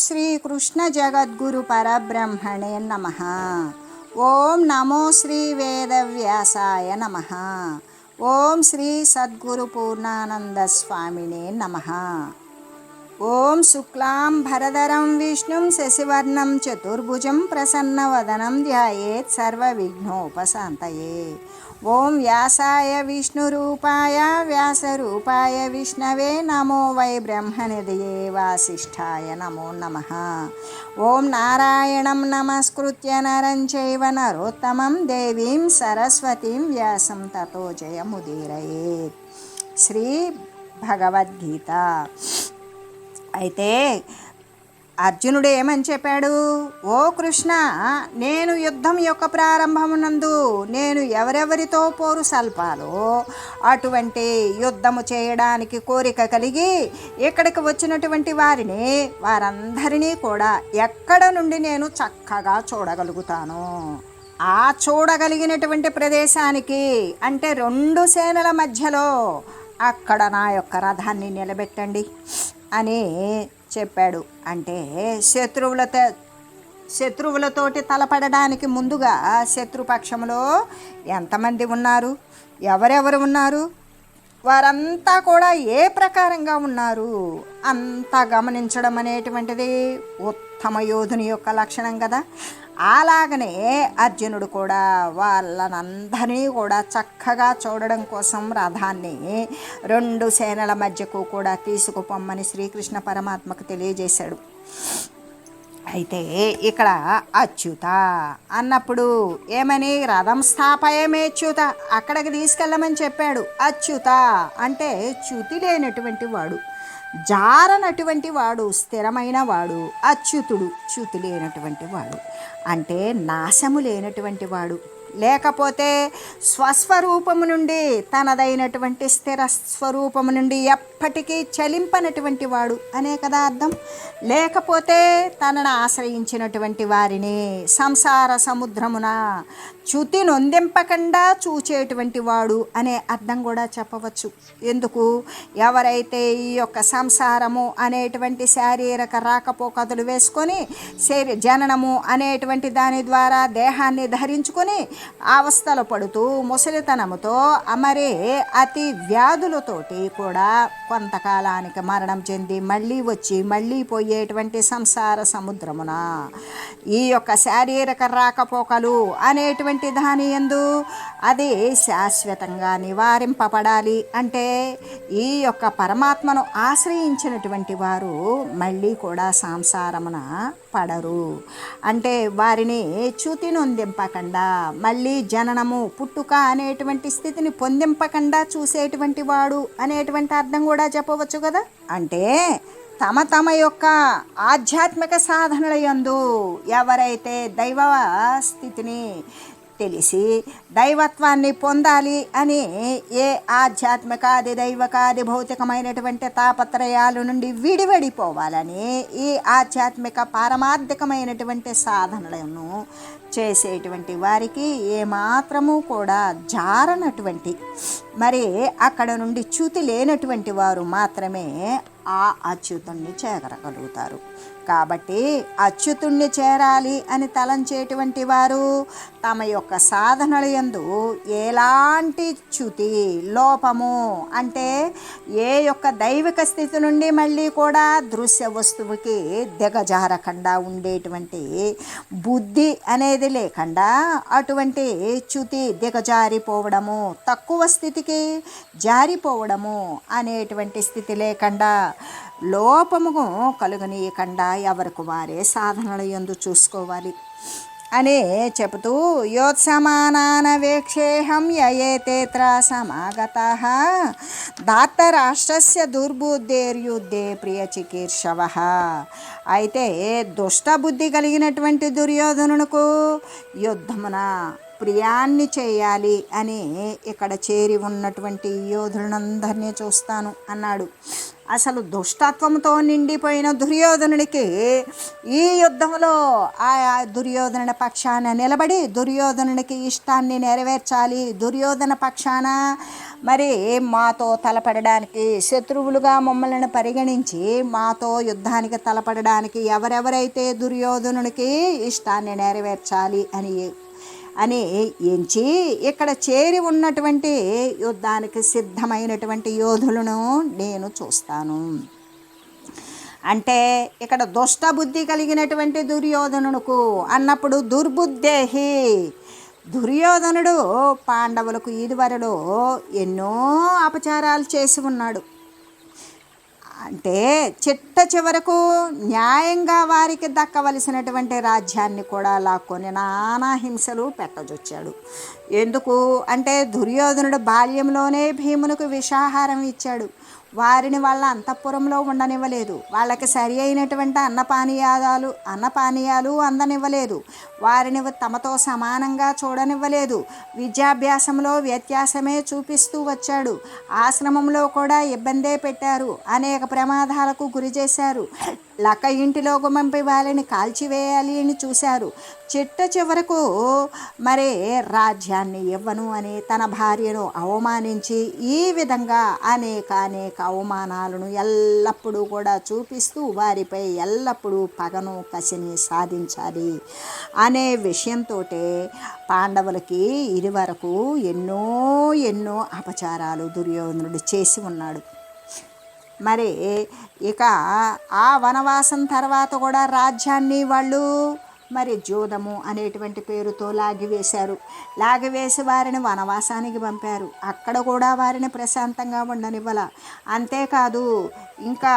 శ్రీకృష్ణ జగద్గురు పరబ్రహ్మణే నమ ఓం నమో శ్రీ వేదవ్యాసాయ నమ ఓం శ్రీ సద్గురు పూర్ణానంద స్వామినే నమ ఓం శుక్లాం భరధరం విష్ణుం శశివర్ణం చతుర్భుజం ప్రసన్నవదనం ధ్యాయేత్ సర్వవిఘ్నోపశాంతయే ఓం వ్యాసాయ విష్ణురూపాయ వ్యాసరూపాయ విష్ణవే నమో వై బ్రహ్మనిధయే వాసిష్ఠాయ నమో నమ ఓం నారాయణం నమస్కృత్య నరం చైవ నరోత్తమం దేవీం సరస్వతీం వ్యాసం తతో జయముదీరయేత్ శ్రీ భగవద్గీత అయితే అర్జునుడు ఏమని చెప్పాడు? ఓ కృష్ణ నేను యుద్ధం యొక్క ప్రారంభమునందు నేను ఎవరెవరితో పోరు సల్పాలో అటువంటి యుద్ధము చేయడానికి కోరిక కలిగి ఇక్కడికి వచ్చినటువంటి వారిని వారందరినీ కూడా ఎక్కడ నుండి నేను చక్కగా చూడగలుగుతాను? ఆ చూడగలిగినటువంటి ప్రదేశానికి అంటే రెండు సేనల మధ్యలో అక్కడ నా యొక్క రథాన్ని నిలబెట్టండి అని చెప్పాడు. అంటే శత్రువులతో శత్రువులతోటి తలపడడానికి ముందుగా శత్రుపక్షంలో ఎంతమంది ఉన్నారు? ఎవరెవరు ఉన్నారు? వారంతా కూడా ఏ ప్రకారంగా ఉన్నారు? అంతా గమనించడం అనేటువంటిది ఉత్తమ యోధుని యొక్క లక్షణం కదా. అలాగనే అర్జునుడు కూడా వాళ్ళనందరినీ కూడా చక్కగా చూడడం కోసం రథాన్ని రెండు సేనల మధ్యకు కూడా తీసుకుపోమ్మని శ్రీకృష్ణ పరమాత్మకు తెలియజేశాడు. అయితే ఇక్కడ అచ్యుత అన్నప్పుడు ఏమని రథం స్థాపయమేచ్యుత అక్కడికి తీసుకెళ్ళమని చెప్పాడు. అచ్యుత అంటే చ్యుతి లేనటువంటి వాడు. జారనటువంటి వాడు స్థిరమైన వాడు అచ్యుతుడు చ్యుతి లేనటువంటి వాడు. అంటే నాశము లేనటువంటి వాడు. లేకపోతే స్వస్వరూపము నుండి తనదైనటువంటి స్థిర స్వరూపము నుండి ఎప్పటికీ చలింపనటువంటి వాడు అనే కదా అర్థం. లేకపోతే తనను ఆశ్రయించినటువంటి వారిని సంసార సముద్రమున చ్యుతి నొందింపకుండా చూచేటువంటి వాడు అనే అర్థం కూడా చెప్పవచ్చు. ఎందుకు? ఎవరైతే ఈ యొక్క సంసారము అనేటువంటి శారీరక రాకపోకతలు వేసుకొని శరీ జననము అనేటువంటి దాని ద్వారా దేహాన్ని ధరించుకొని అవస్థలు పడుతూ ముసలితనముతో అమరే అతి వ్యాధులతోటి కూడా కొంతకాలానికి మరణం చెంది మళ్ళీ వచ్చి మళ్ళీ పోయేటువంటి సంసార సముద్రమున ఈ యొక్క శారీరక రాకపోకలు అనేటువంటి దాని ఎందు అది శాశ్వతంగా నివారింపబడాలి. అంటే ఈ యొక్క పరమాత్మను ఆశ్రయించినటువంటి వారు మళ్ళీ కూడా సంసారమున పడరు. అంటే వారిని చూతి నొందింపకుండా మళ్ళీ జననము పుట్టుక అనేటువంటి స్థితిని పొందింపకుండా చూసేటువంటి వాడు అనేటువంటి అర్థం కూడా చెప్పవచ్చు కదా? అంటే తమ తమ యొక్క ఆధ్యాత్మిక సాధనల యందు ఎవరైతే దైవ స్థితిని తెలిసి దైవత్వాన్ని పొందాలి అని ఏ ఆధ్యాత్మికాది దైవకాది భౌతికమైనటువంటి తాపత్రయాల నుండి విడివడిపోవాలని ఈ ఆధ్యాత్మిక పారమార్థికమైనటువంటి సాధనలను చేసేటువంటి వారికి ఏమాత్రము కూడా జారనటువంటి మరి అక్కడ నుండి చ్యుతి లేనటువంటి వారు మాత్రమే ఆ అచ్యుతుణ్ణి చేరగలుగుతారు. కాబట్టి అచ్యుతుణ్ణి చేరాలి అని తలంచేటువంటి వారు తమ యొక్క సాధనల యందు ఎలాంటి చ్యుతి లోపము అంటే ఏ యొక్క దైవిక స్థితి నుండి మళ్ళీ కూడా దృశ్య వస్తువుకి దిగజారకుండా ఉండేటువంటి బుద్ధి అనేది లేకుండా అటువంటి చ్యుతి దిగజారిపోవడము తక్కువ స్థితికి జారిపోవడము అనేటువంటి స్థితి లేకుండా లోపము కలుగనీయకుండా ఎవరికి వారే సాధనల ఎందు చూసుకోవాలి. అని చెబుతూ యోత్సమానానవేక్షేహం యయేతేత్ర సమాగత దాత్తరాష్ట్రస్య దుర్బుద్ధేర్యుద్ధే ప్రియ చికీర్షవ. అయితే దుష్టబుద్ధి కలిగినటువంటి దుర్యోధనునకు యుద్ధమున ప్రియాన్ని చేయాలి అని ఇక్కడ చేరి ఉన్నటువంటి యోధులందరినీ చూస్తాను అన్నాడు. అసలు దుష్టత్వంతో నిండిపోయిన దుర్యోధనుడికి ఈ యుద్ధంలో ఆ దుర్యోధనుడి పక్షాన నిలబడి దుర్యోధనుడికి ఇష్టాన్ని నెరవేర్చాలి. దుర్యోధన పక్షాన మరి మాతో తలపడడానికి శత్రువులుగా మమ్మల్ని పరిగణించి మాతో యుద్ధానికి తలపడడానికి ఎవరెవరైతే దుర్యోధనుడికి ఇష్టాన్ని నెరవేర్చాలి అని అని ఎంచి ఇక్కడ చేరి ఉన్నటువంటి యుద్ధానికి సిద్ధమైనటువంటి యోధులను నేను చూస్తాను. అంటే ఇక్కడ దుష్టబుద్ధి కలిగినటువంటి దుర్యోధనుడుకు అన్నప్పుడు దుర్బుద్ధేహి. దుర్యోధనుడు పాండవులకు ఇదివరలో ఎన్నో అపచారాలు చేసి ఉన్నాడు. అంటే చిట్ట చివరకు న్యాయంగా వారికి దక్కవలసినటువంటి రాజ్యాన్ని కూడా లాక్కొని నానా హింసలు పెట్టజొచ్చాడు. ఎందుకు? అంటే దుర్యోధనుడు బాల్యంలోనే భీమునికి విషాహారం ఇచ్చాడు. వారిని వాళ్ళ అంతఃపురంలో ఉండనివ్వలేదు. వాళ్ళకి సరి అయినటువంటి అన్నపానీయాలు అన్నపానీయాలు అందనివ్వలేదు. వారిని తమతో సమానంగా చూడనివ్వలేదు. విద్యాభ్యాసంలో వ్యత్యాసమే చూపిస్తూ వచ్చాడు. ఆశ్రమంలో కూడా ఇబ్బందే పెట్టారు. అనేక ప్రమాదాలకు గురి చేశారు. లక్క ఇంటిలో గుమ్మంపి వాళ్ళని కాల్చివేయాలి అని చూశారు. చిట్ట చివరకు మరి రాజ్యాన్ని ఇవ్వను అని తన భార్యను అవమానించి ఈ విధంగా అనేక అనేక అవమానాలను ఎల్లప్పుడూ కూడా చూపిస్తూ వారిపై ఎల్లప్పుడూ పగను కసిని సాధించాలి. అనే విషయంతో పాండవులకి ఇదివరకు ఎన్నో ఎన్నో అపచారాలు దుర్యోధనుడు చేసి ఉన్నాడు. మరి ఇక ఆ వనవాసం తర్వాత కూడా రాజ్యాన్ని వాళ్ళు మరి జోదము అనేటువంటి పేరుతో లాగివేశారు. లాగివేసి వారిని వనవాసానికి పంపారు. అక్కడ కూడా వారిని ప్రశాంతంగా ఉండనివ్వాల. అంతేకాదు ఇంకా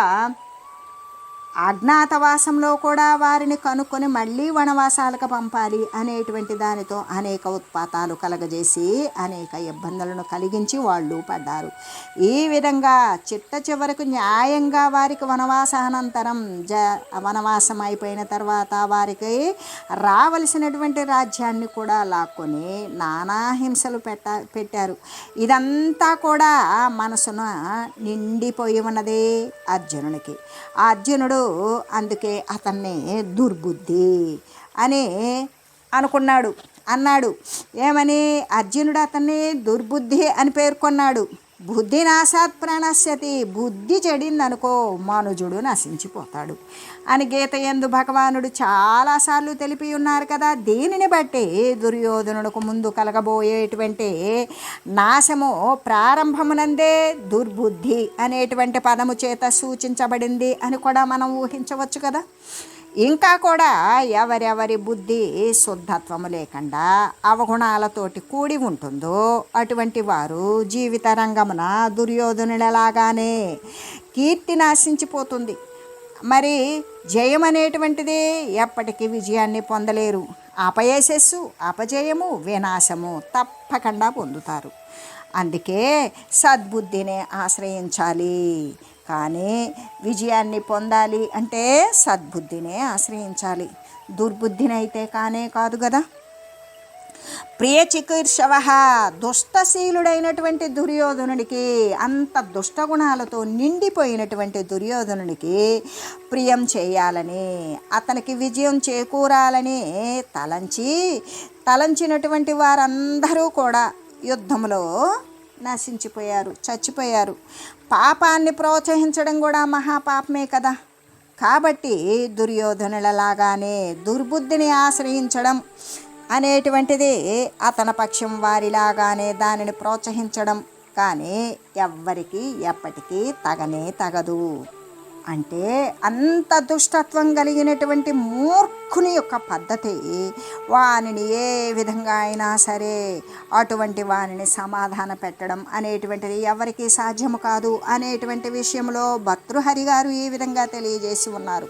అజ్ఞాతవాసంలో కూడా వారిని కనుక్కొని మళ్ళీ వనవాసాలకు పంపాలి అనేటువంటి దానితో అనేక ఉత్పాతాలు కలగజేసి అనేక ఇబ్బందులను కలిగించి వాళ్ళు పడ్డారు. ఈ విధంగా చిట్ట చివరకు న్యాయంగా వారికి వనవాసానంతరం జ వనవాసం అయిపోయిన తర్వాత వారికి రావలసినటువంటి రాజ్యాన్ని కూడా లాక్కొని నానా హింసలు పెట్ట పెట్టారు. ఇదంతా కూడా మనసున నిండిపోయి ఉన్నది అర్జునునికి. అర్జునుడు అందుకే అతన్ని దుర్బుద్ధి అని అనుకున్నాడు. అన్నాడు ఏమని? అర్జునుడు అతన్ని దుర్బుద్ధి అని పేర్కొన్నాడు. బుద్ధి నాశాత్ ప్రణశ్యతి బుద్ధి చెడిందనుకో మనుజుడు నశించిపోతాడు. అని గీత ఎందు భగవానుడు చాలాసార్లు తెలిపి ఉన్నారు కదా. దీనిని బట్టి దుర్యోధనుడికి ముందు కలగబోయేటువంటి నాశము ప్రారంభమునందే దుర్బుద్ధి అనేటువంటి పదము చేత సూచించబడింది అని కూడా మనం ఊహించవచ్చు కదా. ఇంకా కూడా ఎవరెవరి బుద్ధి శుద్ధత్వము లేకుండా అవగుణాలతోటి కూడి ఉంటుందో అటువంటి వారు జీవిత రంగమున దుర్యోధనులలాగానే కీర్తి నాశించిపోతుంది. మరి జయం అనేటువంటిది ఎప్పటికీ విజయాన్ని పొందలేరు. అపయశస్సు అపజయము వినాశము తప్పకుండా పొందుతారు. అందుకే సద్బుద్ధిని ఆశ్రయించాలి. కానీ విజయాన్ని పొందాలి అంటే సద్బుద్ధినే ఆశ్రయించాలి. దుర్బుద్ధిని అయితే కానే కాదు కదా. ప్రియచికీర్షవ దుష్టశీలుడైనటువంటి దుర్యోధనుడికి అంత దుష్టగుణాలతో నిండిపోయినటువంటి దుర్యోధనుడికి ప్రియం చేయాలని అతనికి విజయం చేకూరాలని తలంచి తలంచినటువంటి వారందరూ కూడా యుద్ధంలో నశించిపోయారు చచ్చిపోయారు. పాపాన్ని ప్రోత్సహించడం కూడా మహాపాపమే కదా. కాబట్టి దుర్యోధనులలాగానే దుర్బుద్ధిని ఆశ్రయించడం అనేటువంటిది అతని పక్షం వారిలాగానే దానిని ప్రోత్సహించడం. కానీ ఎవ్వరికీ ఎప్పటికీ తగనే తగదు. అంటే అంత దుష్టత్వం కలిగినటువంటి మూర్ఖుని యొక్క పద్ధతి. వానిని ఏ విధంగా అయినా సరే అటువంటి వానిని సమాధాన పెట్టడం అనేటువంటిది ఎవరికి సాధ్యము కాదు అనేటువంటి విషయంలో భర్తృహరి గారు ఈ విధంగా తెలియజేసి ఉన్నారు.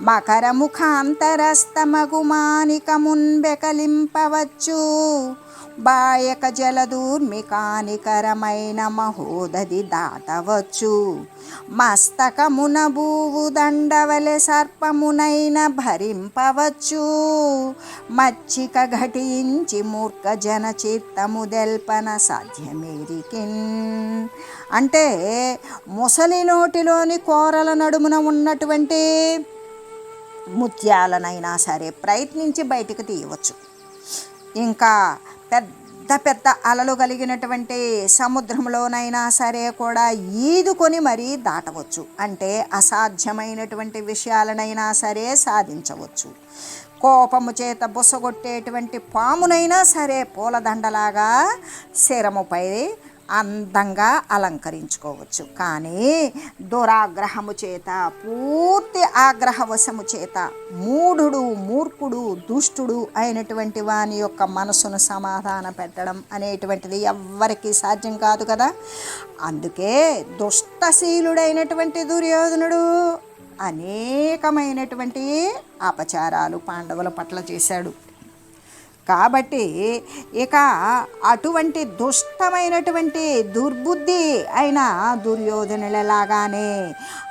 మకర ముఖాంతరస్తమగు కలింపవచ్చు బాయక జలదూర్మికానికరమైన మహోదది దాటవచ్చు. మస్తకమున భూవు దండవలె సర్పమునైన భరింపవచ్చు. మచ్చిక ఘటించి మూర్ఖ జన చిత్తము దెల్పన సాధ్యమేరికిన్. అంటే ముసలి నోటిలోని కోరల నడుమున ఉన్నటువంటి ముత్యాలనైనా సరే ప్రయత్నించి బయటకు తీయవచ్చు. ఇంకా పెద్ద పెద్ద అలలు కలిగినటువంటి సముద్రంలోనైనా సరే కూడా ఈదుకొని మరీ దాటవచ్చు. అంటే అసాధ్యమైనటువంటి విషయాలనైనా సరే సాధించవచ్చు. కోపము చేత బుసగొట్టేటువంటి పామునైనా సరే పూలదండలాగా శరముపై అందంగా అలంకరించుకోవచ్చు. కానీ దురాగ్రహము చేత పూర్తి ఆగ్రహవశము చేత మూఢుడు మూర్ఖుడు దుష్టుడు అయినటువంటి వాని యొక్క మనసును సమాధాన పెట్టడం అనేటువంటిది ఎవ్వరికీ సాధ్యం కాదు కదా. అందుకే దుష్టశీలుడైనటువంటి దుర్యోధనుడు అనేకమైనటువంటి అపచారాలు పాండవుల పట్ల చేశాడు. కాబట్టి ఇక అటువంటి దుష్టమైనటువంటి దుర్బుద్ధి అయిన దుర్యోధనులలాగానే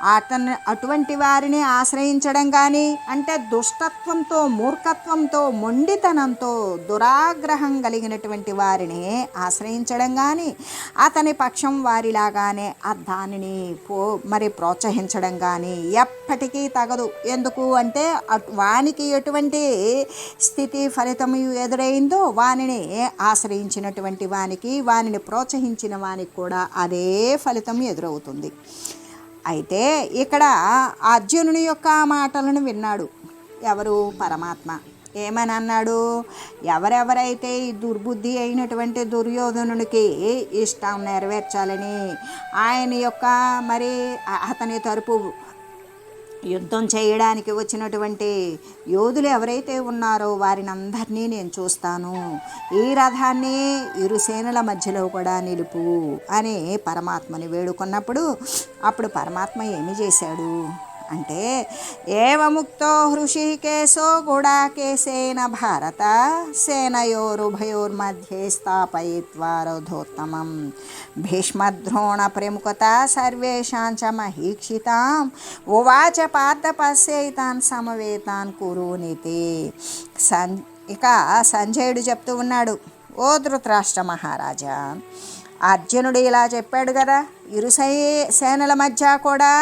అతను అటువంటి వారిని ఆశ్రయించడం కానీ అంటే దుష్టత్వంతో మూర్ఖత్వంతో మొండితనంతో దురాగ్రహం కలిగినటువంటి వారిని ఆశ్రయించడం కానీ అతని పక్షం వారిలాగానే ఆ దానిని పో మరి ప్రోత్సహించడం కానీ ఎప్పటికీ తగదు. ఎందుకు అంటే వానికి ఎటువంటి స్థితి ఫలితం ఎదురైందో వానిని ఆశ్రయించినటువంటి వానికి వానిని ప్రోత్సహించిన వానికి కూడా అదే ఫలితం ఎదురవుతుంది. అయితే ఇక్కడ అర్జునుని యొక్క మాటలను విన్నాడు. ఎవరు? పరమాత్మ. ఏమని అన్నాడు? ఎవరెవరైతే ఈ దుర్బుద్ధి అయినటువంటి దుర్యోధనునికి ఇష్టం నెరవేర్చాలని ఆయన యొక్క మరి అతని తరపు యుద్ధం చేయడానికి వచ్చినటువంటి యోధులు ఎవరైతే ఉన్నారో వారిని అందరినీ నేను చూస్తాను. ఈ రథాన్ని ఇరు సేనల మధ్యలో కూడా నిలుపు అని పరమాత్మని వేడుకున్నప్పుడు అప్పుడు పరమాత్మ ఏమి చేశాడు? అంటే ఏవముక్తో హృషికేశో గుడాకేశేన భారత సేనయోరుభయోర్మధ్యే స్థాపయిత్వా రథోత్తమం. భీష్మద్రోణ ప్రముఖత సర్వేషాంచ మహీక్షితాం. ఉవాచ పార్థపశ్యైతాన్ సమవేతాన్ కురునితి. సం ఇక సంజయుడు చెప్తూ ఉన్నాడు ఓ ధృతరాష్ట్ర మహారాజా అర్జునుడు ఇలా చెప్పాడు కదా ఇరు సేనల మధ్య కూడా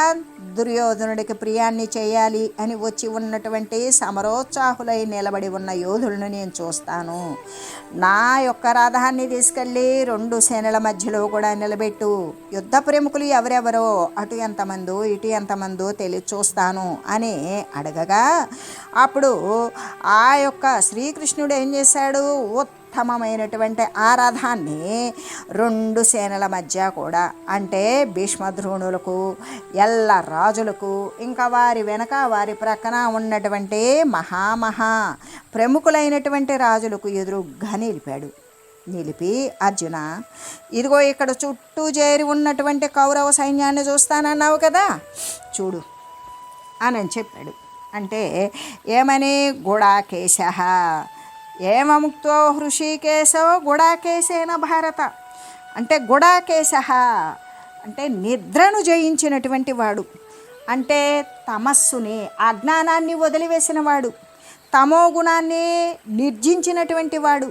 దుర్యోధనుడికి ప్రియాన్ని చేయాలి అని వచ్చి ఉన్నటువంటి సమరోత్సాహులై నిలబడి ఉన్న యోధులను నేను చూస్తాను. నా యొక్క రథాన్ని తీసుకెళ్ళి రెండు సేనల మధ్యలో కూడా నిలబెట్టు. యుద్ధ ప్రముఖులు ఎవరెవరో అటు ఎంతమందో ఇటు ఎంతమందో తెలియ చూస్తాను అని అడగగా అప్పుడు ఆ యొక్క శ్రీకృష్ణుడు ఏం చేశాడు? ఉత్తమమైనటువంటి ఆ రథాన్ని రెండు సేనల మధ్య కూడా అంటే భీష్మద్రోణులకు ఎల్ల రాజులకు ఇంకా వారి వెనక వారి ప్రక్కన ఉన్నటువంటి మహామహా ప్రముఖులైనటువంటి రాజులకు ఎదురుగా నిలిపాడు. నిలిపి అర్జున ఇదిగో ఇక్కడ చుట్టూ చేరి ఉన్నటువంటి కౌరవ సైన్యాన్ని చూస్తానన్నావు కదా చూడు అని చెప్పాడు. అంటే ఏమని? గుడాకేశ ఏమముక్తో హృషికేశో గుడాకేశేన భారత. అంటే గుడాకేశ అంటే నిద్రను జయించినటువంటి వాడు. అంటే తమస్సుని అజ్ఞానాన్ని వదిలివేసిన వాడు. తమో గుణాన్ని నిర్జించినటువంటి వాడు.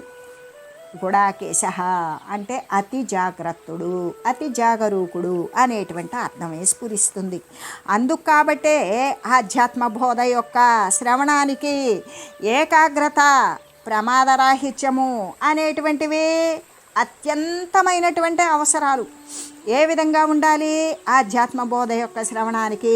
గుడాకేశ అంటే అతి జాగ్రత్తుడు అతి జాగరూకుడు అనేటువంటి అర్థమే స్ఫురిస్తుంది. అందుకు కాబట్టే ఆధ్యాత్మ బోధ యొక్క శ్రవణానికి ఏకాగ్రత ప్రమాదరాహిత్యము అనేటువంటివి అత్యంతమైనటువంటి అవసరాలు. ఏ విధంగా ఉండాలి? ఆధ్యాత్మ బోధ యొక్క శ్రవణానికి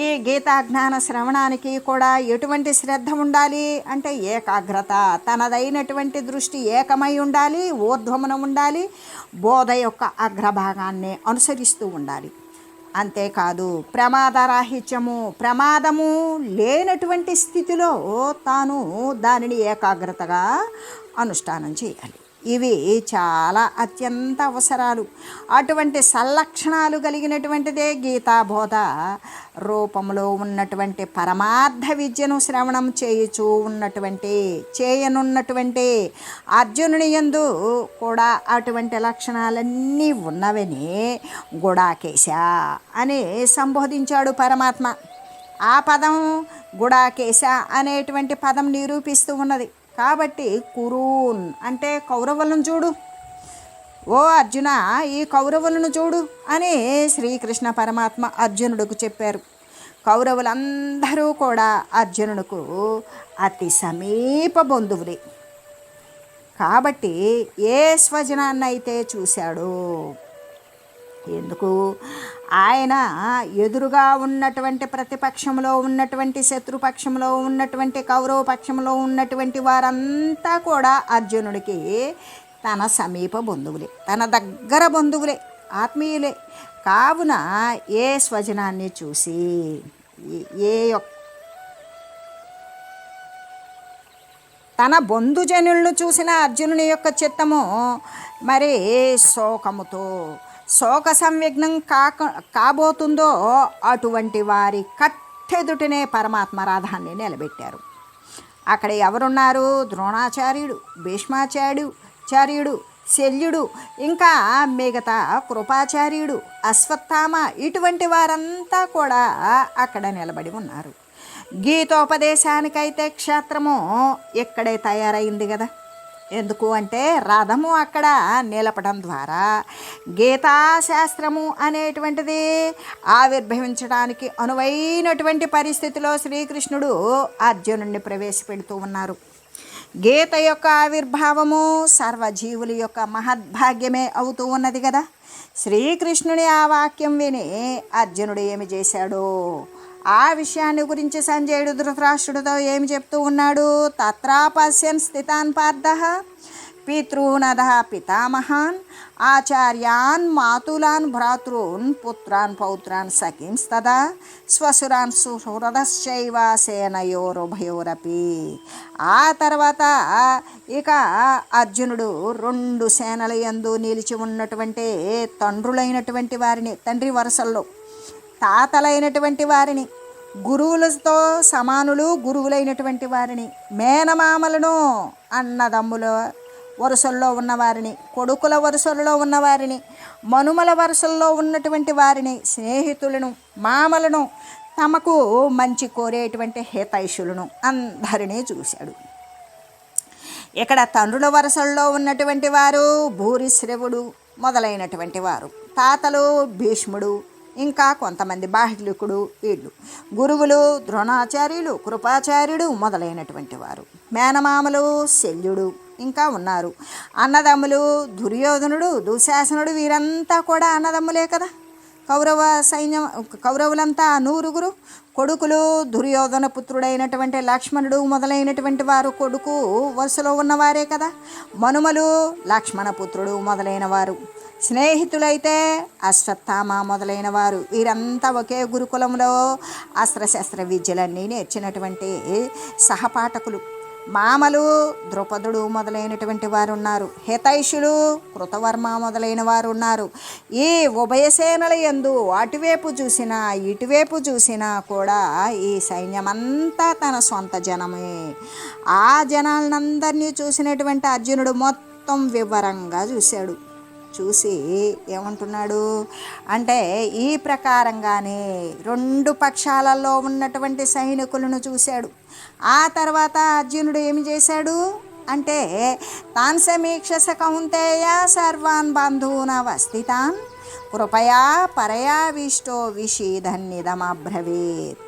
ఈ గీతాజ్ఞాన శ్రవణానికి కూడా ఎటువంటి శ్రద్ధ ఉండాలి? అంటే ఏకాగ్రత తనదైనటువంటి దృష్టి ఏకమై ఉండాలి ఊర్ధ్వమున ఉండాలి బోధ యొక్క అగ్రభాగాన్ని అనుసరిస్తూ ఉండాలి. అంతేకాదు ప్రమాదరాహిత్యము ప్రమాదము లేనటువంటి స్థితిలో తాను దానిని ఏకాగ్రతగా అనుష్ఠానం చేయాలి. ఇవి చాలా అత్యంత అవసరాలు. అటువంటి సల్లక్షణాలు కలిగినటువంటిదే గీతాబోధ రూపంలో ఉన్నటువంటి పరమార్థ విద్యను శ్రవణం చేయుచూ ఉన్నటువంటి చేయనున్నటువంటి అర్జునుని యందు కూడా అటువంటి లక్షణాలన్నీ ఉన్నవని గుడాకేశ అని సంబోధించాడు పరమాత్మ. ఆ పదం గుడాకేశ అనేటువంటి పదం నిరూపిస్తూ ఉన్నది. కాబట్టి కురూన్ అంటే కౌరవులను చూడు. ఓ అర్జున ఈ కౌరవులను చూడు అని శ్రీకృష్ణ పరమాత్మ అర్జునుడికి చెప్పారు. కౌరవులందరూ కూడా అర్జునుడికు అతి సమీప బంధువులే. కాబట్టి ఏ స్వజనాన్ని అయితే చూశాడో ఎందుకు? ఆయన ఎదురుగా ఉన్నటువంటి ప్రతిపక్షంలో ఉన్నటువంటి శత్రుపక్షంలో ఉన్నటువంటి కౌరవ పక్షంలో ఉన్నటువంటి వారంతా కూడా అర్జునుడికి తన సమీప బంధువులే తన దగ్గర బంధువులే ఆత్మీయులే. కావున ఏ స్వజనాన్ని చూసి ఏ- ఏ యొక్క తన బంధుజనులను చూసిన అర్జునుని యొక్క చిత్తము మరి శోకముతో శోక సంవిఘ్నం కాక కాబోతుందో అటువంటి వారి కట్టెదుటినే పరమాత్మ రాధాన్ని నిలబెట్టారు. అక్కడ ఎవరున్నారు? ద్రోణాచార్యుడు భీష్మాచార్యుడు చార్యుడు శల్యుడు ఇంకా మిగతా కృపాచార్యుడు అశ్వత్థామ ఇటువంటి వారంతా కూడా అక్కడ నిలబడి ఉన్నారు. గీతోపదేశానికైతే క్షేత్రము ఇక్కడే తయారైంది కదా. ఎందుకు అంటే రథము అక్కడ నిలపడం ద్వారా గీతాశాస్త్రము అనేటువంటిది ఆవిర్భవించడానికి అనువైనటువంటి పరిస్థితిలో శ్రీకృష్ణుడు అర్జునుడిని ప్రవేశపెడుతూ ఉన్నారు. గీత యొక్క ఆవిర్భావము సర్వజీవుల యొక్క మహద్భాగ్యమే అవుతూ ఉన్నది కదా. శ్రీకృష్ణుని ఆ వాక్యం విని అర్జునుడు ఏమి చేశాడో? ఆ విషయాన్ని గురించి సంజయుడు ధృతరాష్ట్రుడితో ఏమి చెప్తూ ఉన్నాడు? తత్రాపశ్యన్ స్థితాన్ పార్థ పితృనద పితామహాన్ ఆచార్యాన్ మాతులాన్ భ్రాతృన్ పుత్రాన్ పౌత్రాన్ సఖీంస్తదా స్వసురాన్ సుహృదశ్చైవ సేనయోరుభయోరపి. ఆ తర్వాత ఇక అర్జునుడు రెండు సేనల ఎందు నిలిచి ఉన్నటువంటి తండ్రులైనటువంటి వారిని తండ్రి వరుసల్లో తాతలైనటువంటి వారిని గురువులతో సమానులు గురువులైనటువంటి వారిని మేనమామలను అన్నదమ్ముల వరుసల్లో ఉన్నవారిని కొడుకుల వరుసల్లో ఉన్నవారిని మనుమల వరుసల్లో ఉన్నటువంటి వారిని స్నేహితులను మామలను తమకు మంచి కోరేటువంటి హితైషులను అందరినీ చూశాడు. ఇక్కడ తండ్రుల వరుసల్లో ఉన్నటువంటి వారు భూరిశ్రవుడు మొదలైనటువంటి వారు. తాతలు భీష్ముడు ఇంకా కొంతమంది బాహ్లికుడు వీళ్ళు. గురువులు ద్రోణాచార్యులు కృపాచార్యుడు మొదలైనటువంటి వారు. మేనమామలు శల్యుడు ఇంకా ఉన్నారు. అన్నదమ్ములు దుర్యోధనుడు దుశాసనుడు వీరంతా కూడా అన్నదమ్ములే కదా? కౌరవ సైన్యం కౌరవులంతా నూరుగురు. కొడుకులు దుర్యోధన పుత్రుడైనటువంటి లక్ష్మణుడు మొదలైనటువంటి వారు కొడుకు వరుసలో ఉన్నవారే కదా? మనుమలు లక్ష్మణ పుత్రుడు మొదలైన వారు. స్నేహితులైతే అశ్వత్థామ మొదలైన వారు. వీరంతా ఒకే గురుకులంలో అస్త్రశస్త్ర విద్యలన్నీ నేర్చినటువంటి సహపాఠకులు. మామలు ద్రుపదుడు మొదలైనటువంటి వారు ఉన్నారు హితైషులు కృతవర్మ మొదలైన వారు ఉన్నారు ఈ ఉభయసేనల ఎందు అటువైపు చూసినా ఇటువైపు చూసినా కూడా ఈ సైన్యమంతా తన సొంత జనమే. ఆ జనాలందరినీ చూసినటువంటి అర్జునుడు మొత్తం వివరంగా చూశాడు. చూసి ఏమంటున్నాడు? అంటే ఈ ప్రకారంగానే రెండు పక్షాలలో ఉన్నటువంటి సైనికులను చూశాడు. ఆ తర్వాత అర్జునుడు ఏమి చేశాడు? అంటే తాన్ సమీక్ష కౌంతేయ సర్వాన్ బంధూన వస్థితాన్ కృపయా పరయావిష్టో విషీధన్నిదమబ్రవీత్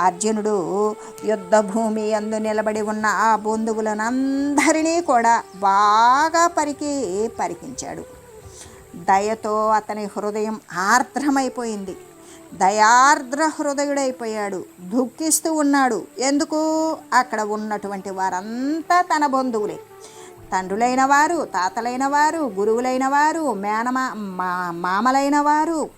అర్జునుడు యుద్ధభూమి అందు నిలబడి ఉన్న ఆ బంధువులనందరినీ కూడా బాగా పరికి పరికించాడు. దయతో అతని హృదయం ఆర్ద్రమైపోయింది. దయార్ద్ర హృదయుడైపోయాడు. దుఃఖిస్తూ ఉన్నాడు. ఎందుకు? అక్కడ ఉన్నటువంటి వారంతా తన బంధువులే. తండ్రులైన వారు తాతలైన వారు గురువులైన వారు మేనమా మా మామలైన వారు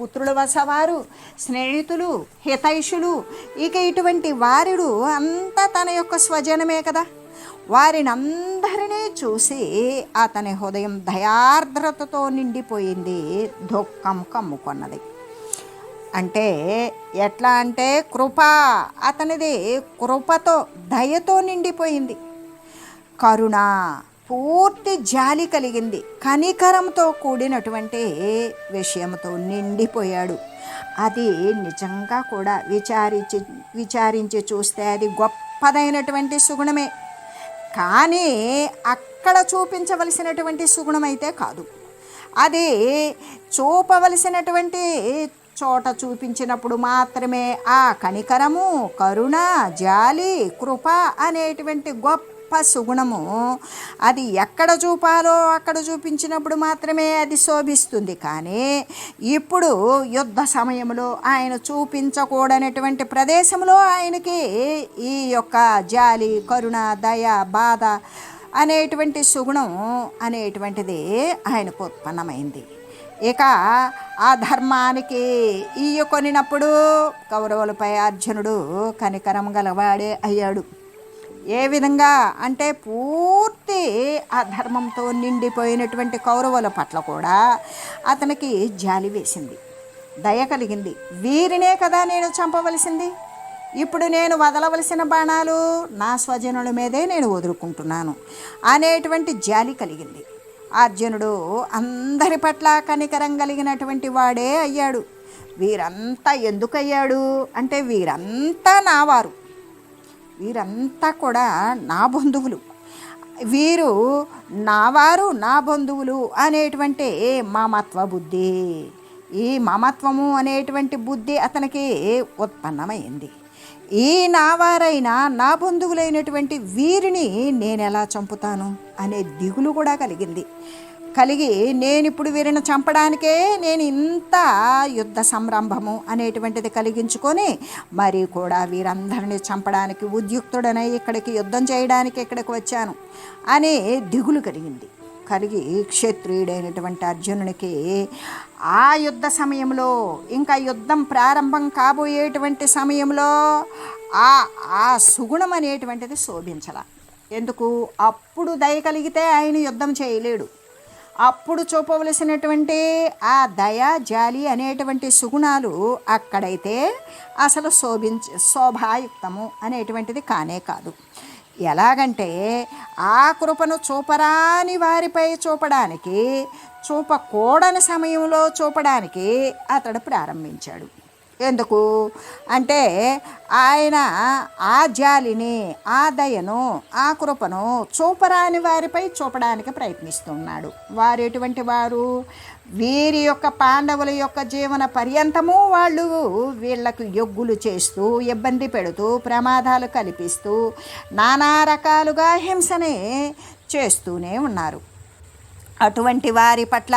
పుత్రుల వసవారు స్నేహితులు హితైషులు ఇక ఇటువంటి వారుడు అంతా తన యొక్క స్వజనమే కదా. వారినందరినీ చూసి అతని హృదయం దయార్ద్రతతో నిండిపోయింది దుఃఖం కమ్ముకొన్నది. అంటే ఎట్లా అంటే కృప అతనిది కృపతో దయతో నిండిపోయింది. కరుణ పూర్తి జాలి కలిగింది. కనికరంతో కూడినటువంటి విషయంతో నిండిపోయాడు. అది నిజంగా కూడా విచారించి విచారించి చూస్తే అది గొప్పదైనటువంటి సుగుణమే. కానీ అక్కడ చూపించవలసినటువంటి సుగుణం అయితే కాదు. అది చూపవలసినటువంటి చోట చూపించినప్పుడు మాత్రమే ఆ కనికరము కరుణ జాలి కృప అనేటువంటి గొప్ప గొప్ప సుగుణము. అది ఎక్కడ చూపాలో అక్కడ చూపించినప్పుడు మాత్రమే అది శోభిస్తుంది. కానీ ఇప్పుడు యుద్ధ సమయంలో ఆయన చూపించకూడనటువంటి ప్రదేశంలో ఆయనకి ఈ యొక్క జాలి కరుణ దయ బాధ అనేటువంటి సుగుణం అనేటువంటిది ఆయనకు ఉత్పన్నమైంది. ఇక ఆ ధర్మానికి ఈయ కొనినప్పుడు కౌరవులపై అర్జునుడు కనికరం గలవాడే అయ్యాడు. ఏ విధంగా అంటే పూర్తి అధర్మంతో నిండిపోయినటువంటి కౌరవుల పట్ల కూడా అతనికి జాలి వేసింది దయ కలిగింది. వీరినే కదా నేను చంపవలసింది? ఇప్పుడు నేను వదలవలసిన బాణాలు నా స్వజనుల మీదే నేను వదులుకుంటున్నాను అనేటువంటి జాలి కలిగింది. అర్జునుడు అందరి పట్ల కనికరం కలిగినటువంటి వాడే అయ్యాడు. వీరంతా ఎందుకయ్యాడు? అంటే వీరంతా నావారు. వీరంతా కూడా నా బంధువులు. వీరు నావారు నా బంధువులు అనేటువంటి మమత్వ బుద్ధి. ఈ మమత్వము అనేటువంటి బుద్ధి అతనికి ఉత్పన్నమైంది. ఈ నావారైన నా బంధువులైనటువంటి వీరిని నేను ఎలా చంపుతాను? అనే దిగులు కూడా కలిగింది. కలిగి నేను ఇప్పుడు వీరిని చంపడానికే నేను ఇంత యుద్ధ సంరంభము అనేటువంటిది కలిగించుకొని మరి కూడా వీరందరినీ చంపడానికి ఉద్యుక్తుడనై ఇక్కడికి యుద్ధం చేయడానికి ఇక్కడికి వచ్చాను అనే దిగులు కలిగింది. కలిగి క్షత్రియుడైనటువంటి అర్జునునికి ఆ యుద్ధ సమయంలో ఇంకా యుద్ధం ప్రారంభం కాబోయేటువంటి సమయంలో ఆ ఆ సుగుణం అనేటువంటిది శోభించాల. ఎందుకు? అప్పుడు దయ కలిగితే ఆయన యుద్ధం చేయలేడు. అప్పుడు చూపవలసినటువంటి ఆ దయ జాలి అనేటువంటి సుగుణాలు అక్కడైతే అసలు శోభించ శోభాయుక్తము అనేటువంటిది కానే కాదు. ఎలాగంటే ఆ కృపను చూపరాని వారిపై చూపడానికి చూపకూడని సమయంలో చూపడానికి అతడు ప్రారంభించాడు. ఎందుకు? అంటే ఆయన ఆ జాలిని ఆ దయను ఆ కృపను చూపరాని వారిపై చూపడానికి ప్రయత్నిస్తున్నాడు. వారు ఎటువంటి వారు? వీరి యొక్క పాండవుల యొక్క జీవన పర్యంతము వాళ్ళు వీళ్ళకు యొగ్గులు చేస్తూ ఇబ్బంది పెడుతూ ప్రమాదాలు కల్పిస్తూ నానా రకాలుగా హింసనే చేస్తూనే ఉన్నారు. అటువంటి వారి పట్ల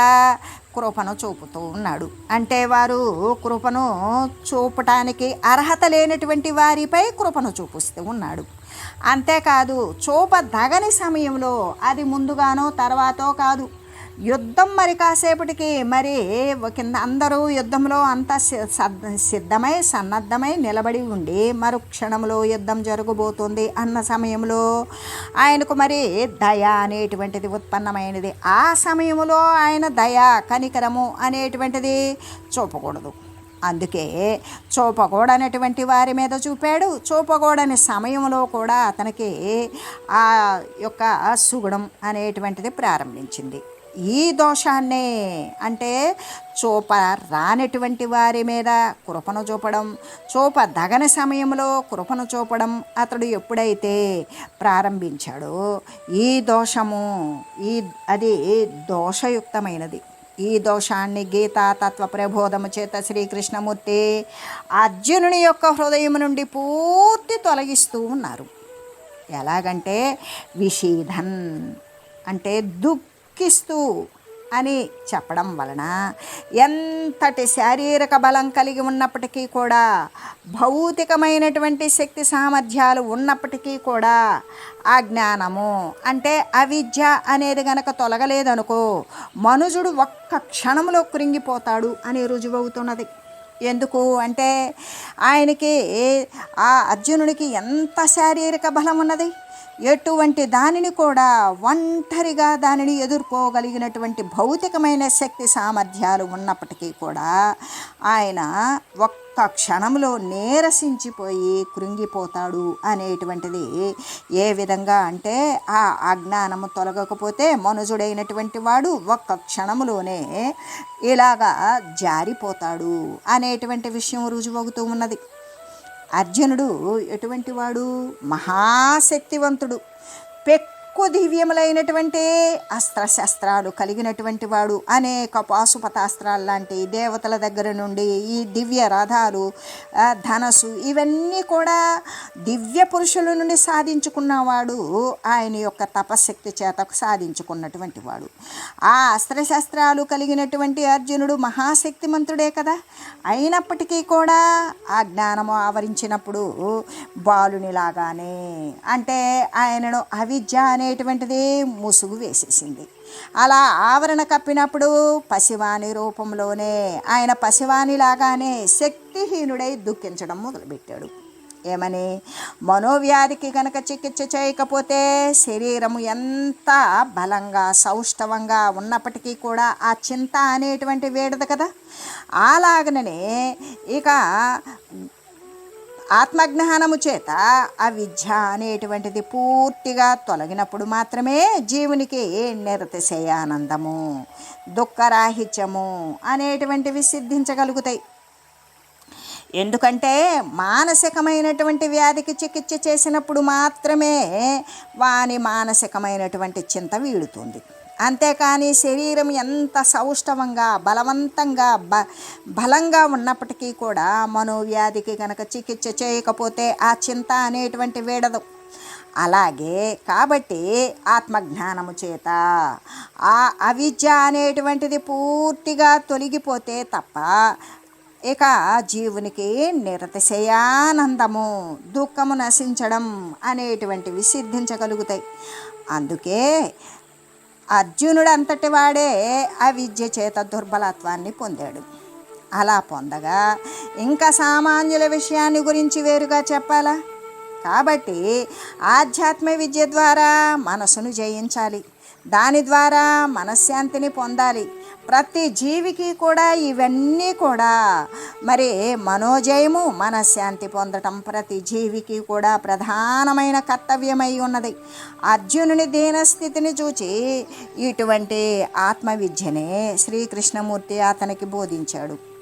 కృపను చూపుతూ ఉన్నాడు. అంటే వారు కృపను చూపటానికి అర్హత లేనటువంటి వారిపై కృపను చూపిస్తూ ఉన్నాడు. అంతేకాదు చూపదగని సమయంలో అది ముందుగానో తర్వాతో కాదు యుద్ధం మరి కాసేపటికి మరి కింద అందరూ యుద్ధంలో అంతా సిద్ధమై సన్నద్ధమై నిలబడి ఉండి మరు క్షణంలో యుద్ధం జరగబోతుంది అన్న సమయంలో ఆయనకు మరి దయ అనేటువంటిది ఉత్పన్నమైనది. ఆ సమయంలో ఆయన దయ కనికరము అనేటువంటిది చూపకూడదు. అందుకే చూపకూడనటువంటి వారి మీద చూపాడు. చూపకూడని సమయంలో కూడా అతనికి ఆ యొక్క సుగుణం అనేటువంటిది ప్రారంభించింది. ఈ దోషాన్నే అంటే చూప రానటువంటి వారి మీద కృపను చూపడం చూప దగని సమయంలో కృపను చూపడం అతడు ఎప్పుడైతే ప్రారంభించాడో ఈ దోషము ఈ అది దోషయుక్తమైనది. ఈ దోషాన్ని గీతా తత్వ ప్రబోధము చేత శ్రీకృష్ణమూర్తి అర్జునుని యొక్క హృదయం నుండి పూర్తి తొలగిస్తూ ఉన్నారు. ఎలాగంటే విషీధన్ అంటే దుఃఖ దుఃఖిస్తూ అని చెప్పడం వలన ఎంతటి శారీరక బలం కలిగి ఉన్నప్పటికీ కూడా భౌతికమైనటువంటి శక్తి సామర్థ్యాలు ఉన్నప్పటికీ కూడా ఆ జ్ఞానము అంటే అవిద్య అనేది గనక తొలగలేదనుకో మనుజుడు ఒక్క క్షణంలో కృంగిపోతాడు అని రుజువవుతున్నది. ఎందుకు అంటే ఆయనకి ఆ అర్జునుడికి ఎంత శారీరక బలం ఉన్నది? ఎటువంటి దానిని కూడా ఒంటరిగా దానిని ఎదుర్కోగలిగినటువంటి భౌతికమైన శక్తి సామర్థ్యాలు ఉన్నప్పటికీ కూడా ఆయన ఒక్క క్షణంలో నీరసించిపోయి కృంగిపోతాడు అనేటువంటిది ఏ విధంగా అంటే ఆ అజ్ఞానము తొలగకపోతే మనుజుడైనటువంటి వాడు ఒక్క క్షణంలోనే ఇలాగా జారిపోతాడు అనేటువంటి విషయం రుజువవుతూ ఉన్నది. అర్జునుడు ఎటువంటి వాడు? మహాశక్తివంతుడు. పెక్ ఎక్కువ దివ్యములైనటువంటి అస్త్రశస్త్రాలు కలిగినటువంటి వాడు అనేక పాశుపతాస్త్రాలు లాంటి దేవతల దగ్గర నుండి ఈ దివ్య రథాలు ధనసు ధనస్సు ఇవన్నీ కూడా దివ్య పురుషుల నుండి సాధించుకున్నవాడు ఆయన యొక్క తపశక్తి చేత సాధించుకున్నటువంటి వాడు. ఆ అస్త్రశస్త్రాలు కలిగినటువంటి అర్జునుడు మహాశక్తిమంతుడే కదా. అయినప్పటికీ కూడా ఆ జ్ఞానము ఆవరించినప్పుడు బాలునిలాగానే అంటే ఆయనను అవిద్య అనేటువంటిది ముసుగు వేసేసింది. అలా ఆవరణ కప్పినప్పుడు పసివాణి రూపంలోనే ఆయన పసివాణిలాగానే శక్తిహీనుడై దుఃఖించడం మొదలుపెట్టాడు. ఏమని? మనోవ్యాధికి కనుక చికిత్స చేయకపోతే శరీరము ఎంత బలంగా సౌష్ఠవంగా ఉన్నప్పటికీ కూడా ఆ చింత అనేటువంటి వేడదు కదా? అలాగనే ఇక ఆత్మజ్ఞానము చేత అవిద్య అనేటువంటిది పూర్తిగా తొలగినప్పుడు మాత్రమే జీవునికి నిరతిశయానందము దుఃఖరాహిత్యము అనేటువంటివి సిద్ధించగలుగుతాయి. ఎందుకంటే మానసికమైనటువంటి వ్యాధికి చికిత్స చేసినప్పుడు మాత్రమే వాని మానసికమైనటువంటి చింత వీడుతుంది. అంతేకాని శరీరం ఎంత సౌష్ఠవంగా బలవంతంగా బ బలంగా ఉన్నప్పటికీ కూడా మనోవ్యాధికి కనుక చికిత్స చేయకపోతే ఆ చింత అనేటువంటి వీడదు. అలాగే కాబట్టి ఆత్మజ్ఞానము చేత ఆ అవిద్య అనేటువంటిది పూర్తిగా తొలగిపోతే తప్ప ఇక జీవునికి నిరతిశయానందము దుఃఖము నశించడం అనేటువంటివి సిద్ధించగలుగుతాయి. అందుకే అర్జునుడు అంతటి వాడే ఆ విద్య చేత దుర్బలత్వాన్ని పొందాడు. అలా పొందగా ఇంకా సామాన్యుల విషయాన్ని గురించి వేరుగా చెప్పాలా? కాబట్టి ఆధ్యాత్మ విద్య ద్వారా మనసును జయించాలి. దాని ద్వారా మనశ్శాంతిని పొందాలి. ప్రతి జీవికి కూడా ఇవన్నీ కూడా మరి మనోజయము మనశ్శాంతి పొందటం ప్రతి జీవికి కూడా ప్రధానమైన కర్తవ్యమై ఉన్నది. అర్జునుని దీనస్థితిని చూచి ఇటువంటి ఆత్మవిద్యనే శ్రీకృష్ణమూర్తి అతనికి బోధించాడు.